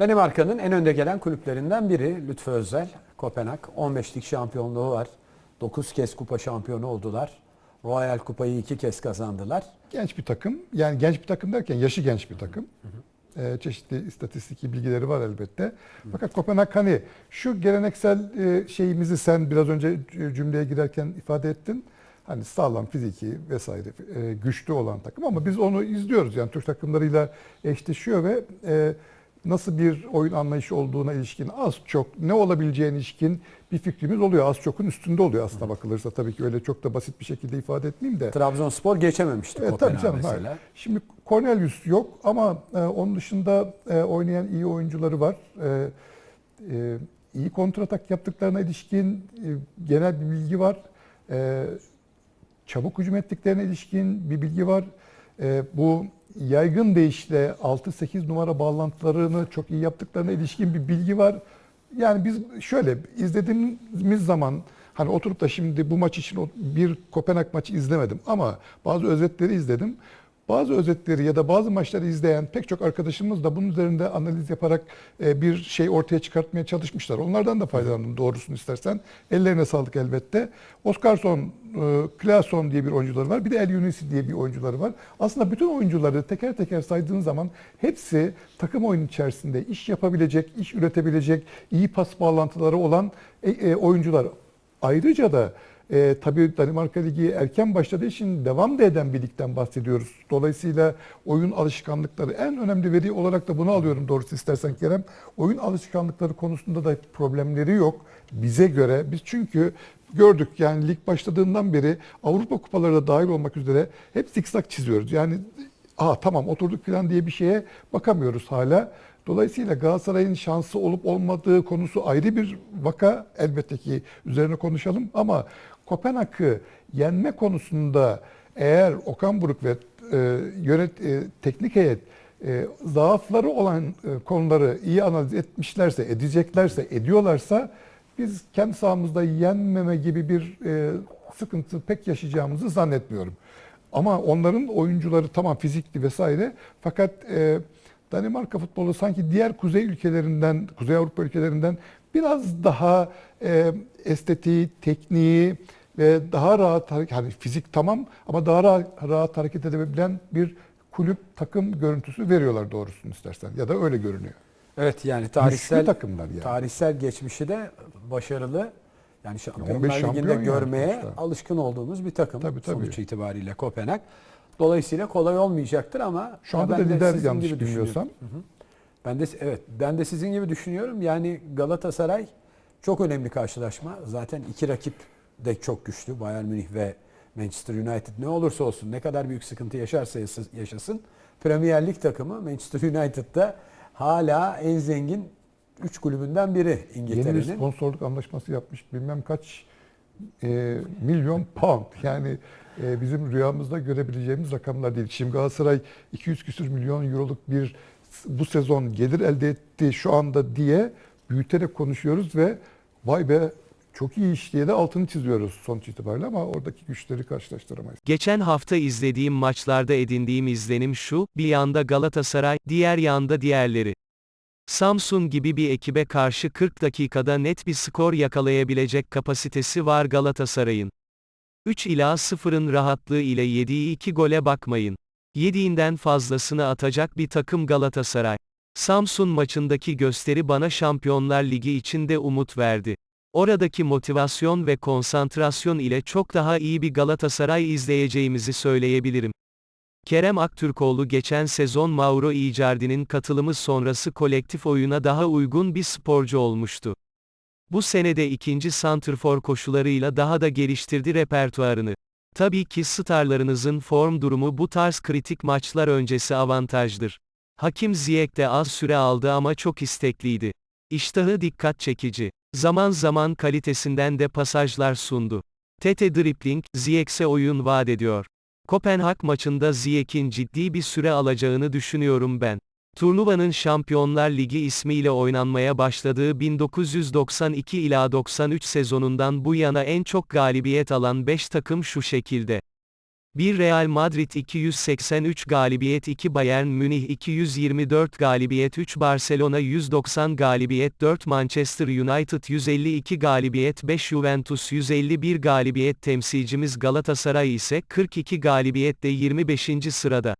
Danimarka'nın en önde gelen kulüplerinden biri Lütfü Özel, Kopenhag. 15 lig şampiyonluğu var. 9 kez kupa şampiyonu oldular. Royal Kupayı 2 kez kazandılar. Genç bir takım. Yani genç bir takım derken yaşı genç bir takım. Ee, çeşitli istatistiki bilgileri var elbette. Fakat Kopenhag hani şu geleneksel e, şeyimizi sen biraz önce cümleye girerken ifade ettin. Hani sağlam fiziki vesaire e, güçlü olan takım ama biz onu izliyoruz. Yani Türk takımlarıyla eşleşiyor ve e, nasıl bir oyun anlayışı olduğuna ilişkin az çok ne olabileceğine ilişkin bir fikrimiz oluyor. Az çokun üstünde oluyor aslına bakılırsa. Tabii ki öyle çok da basit bir şekilde ifade etmeyeyim de. Trabzonspor geçememişti Evet, Kopenhag tabii canım. mesela. hayır. Şimdi Cornelius yok ama e, onun dışında e, oynayan iyi oyuncuları var. E, e, iyi kontratak yaptıklarına ilişkin e, genel bir bilgi var. E, çabuk hücum ettiklerine ilişkin bir bilgi var. E, bu yaygın deyişle 6-8 numara bağlantılarını çok iyi yaptıklarına ilişkin bir bilgi var. Yani biz şöyle izlediğimiz zaman hani oturup da şimdi bu maç için bir Kopenhag maçı izlemedim ama bazı özetleri izledim. Bazı özetleri ya da bazı maçları izleyen pek çok arkadaşımız da bunun üzerinde analiz yaparak e, bir şey ortaya çıkartmaya çalışmışlar. Onlardan da faydalandım doğrusunu istersen. Ellerine sağlık elbette. Oskarsson, e, Claesson diye bir oyuncuları var. Bir de El Yunisi diye bir oyuncuları var. Aslında bütün oyuncuları teker teker saydığın zaman hepsi takım oyunu içerisinde iş yapabilecek, iş üretebilecek, iyi pas bağlantıları olan e, e, oyuncular. Ayrıca da e, tabii Danimarka Ligi erken başladığı için devam da eden bir ligden bahsediyoruz. Dolayısıyla oyun alışkanlıkları en önemli veri olarak da bunu alıyorum doğrusu istersen Kerem. Oyun alışkanlıkları konusunda da problemleri yok bize göre. Biz çünkü gördük yani lig başladığından beri Avrupa kupaları da dahil olmak üzere hep zikzak çiziyoruz. Yani aha tamam oturduk falan diye bir şeye bakamıyoruz hala. Dolayısıyla Galatasaray'ın şansı olup olmadığı konusu ayrı bir vaka. Elbette ki üzerine konuşalım ama Kopenhag'ı yenme konusunda eğer Okan Buruk ve e, yönet e, teknik heyet e, zaafları olan e, konuları iyi analiz etmişlerse, edeceklerse, ediyorlarsa biz kendi sahamızda yenmeme gibi bir e, sıkıntı pek yaşayacağımızı zannetmiyorum. Ama onların oyuncuları tamam fizikli vesaire fakat e, Danimarka futbolu sanki diğer kuzey ülkelerinden, Kuzey Avrupa ülkelerinden biraz daha e, estetiği, tekniği ve daha rahat hani fizik tamam ama daha rahat, rahat hareket edebilen bir kulüp takım görüntüsü veriyorlar doğrusunu istersen ya da öyle görünüyor. Evet yani tarihsel takımlar yani. tarihsel geçmişi de başarılı. Yani Şampiyonlar 15 Ligi'nde yani görmeye sonuçta. alışkın olduğumuz bir takım Tabii, tabii. sonuç itibariyle Kopenhag. Dolayısıyla kolay olmayacaktır ama Şu anda ben da de lider sizin yanlış bilmiyorsam. Ben de evet ben de sizin gibi düşünüyorum. Yani Galatasaray çok önemli karşılaşma. Zaten iki rakip de çok güçlü. Bayern Münih ve Manchester United ne olursa olsun ne kadar büyük sıkıntı yaşarsa yaşasın Premier Lig takımı Manchester United'da hala en zengin 3 kulübünden biri Yeni bir İngiltere'nin. sponsorluk anlaşması yapmış bilmem kaç e, milyon pound. Yani e, bizim rüyamızda görebileceğimiz rakamlar değil. Şimdi Galatasaray 200 küsür milyon euroluk bir bu sezon gelir elde etti şu anda diye büyüterek konuşuyoruz ve vay be çok iyi iş diye de altını çiziyoruz sonuç itibariyle ama oradaki güçleri karşılaştıramayız. Geçen hafta izlediğim maçlarda edindiğim izlenim şu, bir yanda Galatasaray, diğer yanda diğerleri. Samsun gibi bir ekibe karşı 40 dakikada net bir skor yakalayabilecek kapasitesi var Galatasaray'ın. 3 ila 0'ın rahatlığı ile yediği 2 gole bakmayın. Yediğinden fazlasını atacak bir takım Galatasaray. Samsun maçındaki gösteri bana Şampiyonlar Ligi için de umut verdi. Oradaki motivasyon ve konsantrasyon ile çok daha iyi bir Galatasaray izleyeceğimizi söyleyebilirim. Kerem Aktürkoğlu geçen sezon Mauro Icardi'nin katılımı sonrası kolektif oyuna daha uygun bir sporcu olmuştu. Bu senede ikinci santrfor koşularıyla daha da geliştirdi repertuarını. Tabii ki starlarınızın form durumu bu tarz kritik maçlar öncesi avantajdır. Hakim Ziyech de az süre aldı ama çok istekliydi. İştahı dikkat çekici. Zaman zaman kalitesinden de pasajlar sundu. Tete dribbling, Ziyech'e oyun vaat ediyor. Kopenhag maçında Ziyech'in ciddi bir süre alacağını düşünüyorum ben. Turnuvanın Şampiyonlar Ligi ismiyle oynanmaya başladığı 1992 ila 93 sezonundan bu yana en çok galibiyet alan 5 takım şu şekilde. 1 Real Madrid 283 galibiyet 2 Bayern Münih 224 galibiyet 3 Barcelona 190 galibiyet 4 Manchester United 152 galibiyet 5 Juventus 151 galibiyet temsilcimiz Galatasaray ise 42 galibiyetle 25. sırada.